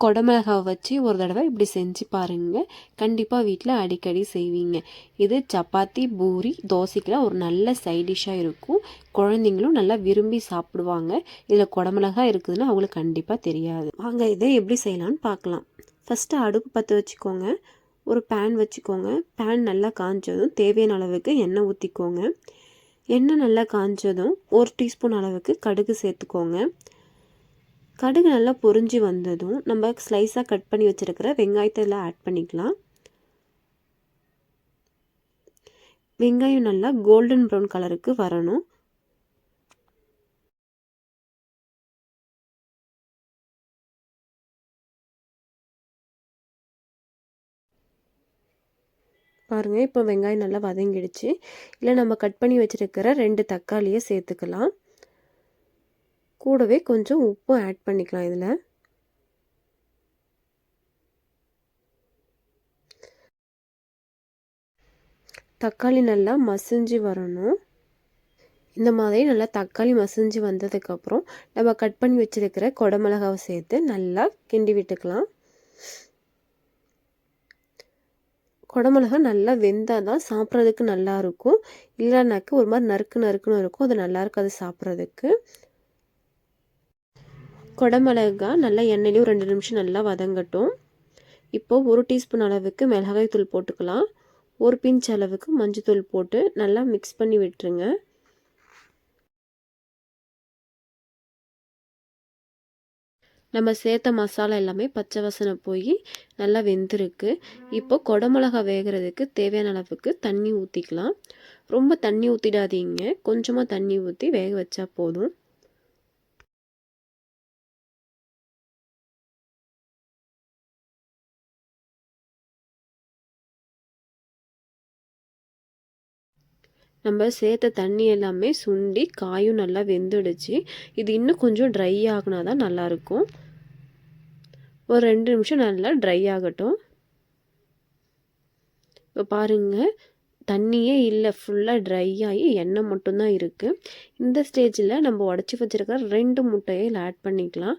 கொடமிளகாவை வச்சு ஒரு தடவை இப்படி செஞ்சு பாருங்கள் கண்டிப்பாக வீட்டில் அடிக்கடி செய்வீங்க. இது சப்பாத்தி பூரி தோசைக்கெலாம் ஒரு நல்ல சைடிஷ்ஷாக இருக்கும். குழந்தைங்களும் நல்லா விரும்பி சாப்பிடுவாங்க. இதில் குடமிளகா இருக்குதுன்னு அவங்களுக்கு கண்டிப்பாக தெரியாது. வாங்க இதை எப்படி செய்யலான்னு பார்க்கலாம். ஃபஸ்ட்டு அடுப்பு பற்ற வச்சுக்கோங்க. ஒரு பேன் வச்சுக்கோங்க. பேன் நல்லா காஞ்சதும் தேவையான அளவுக்கு எண்ணெய் ஊற்றிக்கோங்க எண்ணெய் நல்லா காஞ்சதும் ஒரு டீஸ்பூன் அளவுக்கு கடுகு சேர்த்துக்கோங்க. கடுகு நல்லா பொரிஞ்சு வந்ததும் நம்ம ஸ்லைஸாக கட் பண்ணி வச்சுருக்கிற வெங்காயத்தை இதில் ஆட் பண்ணிக்கலாம். வெங்காயம் நல்லா கோல்டன் ப்ரௌன் கலருக்கு வரணும். பாருங்கள் இப்போ வெங்காயம் நல்லா வதங்கிடுச்சு. இல்லை நம்ம கட் பண்ணி வச்சுருக்கிற ரெண்டு தக்காளியை சேர்த்துக்கலாம். கூடவே கொஞ்சம் உப்பும் ஆட் பண்ணிக்கலாம் இதில். தக்காளி நல்லா மசிஞ்சு வரணும். இந்த மாதிரி நல்லா தக்காளி மசிஞ்சு வந்ததுக்கப்புறம் நம்ம கட் பண்ணி வச்சுருக்கிற கொடமிளகாவை சேர்த்து நல்லா கிண்டி விட்டுக்கலாம். குடமிளகா நல்லா வெந்தால் தான் சாப்பிட்றதுக்கு நல்லாயிருக்கும் இல்லைனாக்க ஒரு மாதிரி நறுக்கு நறுக்குன்னு இருக்கும். அது நல்லா இருக்காது சாப்பிட்றதுக்கு. குடமிளகா நல்லா எண்ணெயிலையும் ரெண்டு நிமிஷம் நல்லா வதங்கட்டும். இப்போது ஒரு டீஸ்பூன் அளவுக்கு மிளகாய் தூள் போட்டுக்கலாம். ஒரு பிஞ்ச் அளவுக்கு மஞ்சத்தூள் போட்டு நல்லா மிக்ஸ் பண்ணி விட்டுருங்க. நம்ம சேர்த்த மசாலா எல்லாமே பச்சை வசனை போய் நல்லா வெந்திருக்கு. இப்போ கொடமிளகா வேகிறதுக்கு தேவையான அளவுக்கு தண்ணி ஊற்றிக்கலாம் ரொம்ப தண்ணி ஊற்றிடாதீங்க கொஞ்சமாக தண்ணி ஊற்றி வேக வச்சா போதும். நம்ம சேர்த்த தண்ணி எல்லாமே சுண்டி காயும் நல்லா வெந்துடுச்சு. இது இன்னும் கொஞ்சம் ட்ரை ஆகினா தான் நல்லாயிருக்கும் ஒரு ரெண்டு நிமிஷம் நல்லா ட்ரை ஆகட்டும். இப்போ பாருங்கள் தண்ணியே இல்லை ஃபுல்லாக ட்ரை ஆகி எண்ணெய் மட்டும்தான் இருக்குது இந்த ஸ்டேஜில் நம்ம உடச்சி வச்சுருக்கிற ரெண்டு முட்டையை இதில் ஆட் பண்ணிக்கலாம்.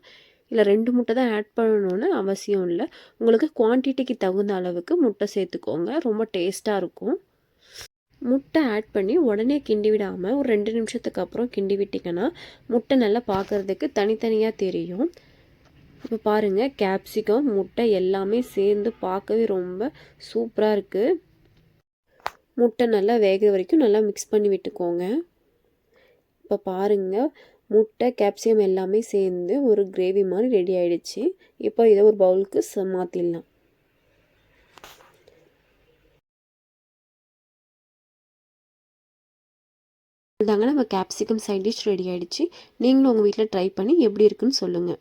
இல்லை ரெண்டு முட்டை தான் ஆட் பண்ணணும்னு அவசியம் இல்லை. உங்களுக்கு குவான்டிட்டிக்கு தகுந்த அளவுக்கு முட்டை சேர்த்துக்கோங்க. ரொம்ப டேஸ்ட்டாக இருக்கும். முட்டை ஆட் பண்ணி உடனே கிண்டி விடாமல் ஒரு ரெண்டு நிமிஷத்துக்கு அப்புறம் கிண்டி விட்டிங்கன்னா முட்டை நல்லா பார்க்குறதுக்கு தனித்தனியாக தெரியும். இப்போ பாருங்கள் கேப்சிகம் முட்டை எல்லாமே சேர்ந்து பார்க்கவே ரொம்ப சூப்பராக இருக்குது முட்டை நல்லா வேக வரைக்கும் நல்லா மிக்ஸ் பண்ணி விட்டுக்கோங்க. இப்போ பாருங்கள் முட்டை கேப்சிகம் எல்லாமே சேர்ந்து ஒரு கிரேவி மாதிரி ரெடி ஆகிடுச்சு இப்போ இதை ஒரு பவுலுக்கு மாற்றிடலாம் இதாங்க நம்ம கேப்சிகம் சைட் டிஷ் ரெடி ஆகிடுச்சு நீங்களும் உங்கள் வீட்டில் ட்ரை பண்ணி எப்படி இருக்குன்னு சொல்லுங்கள்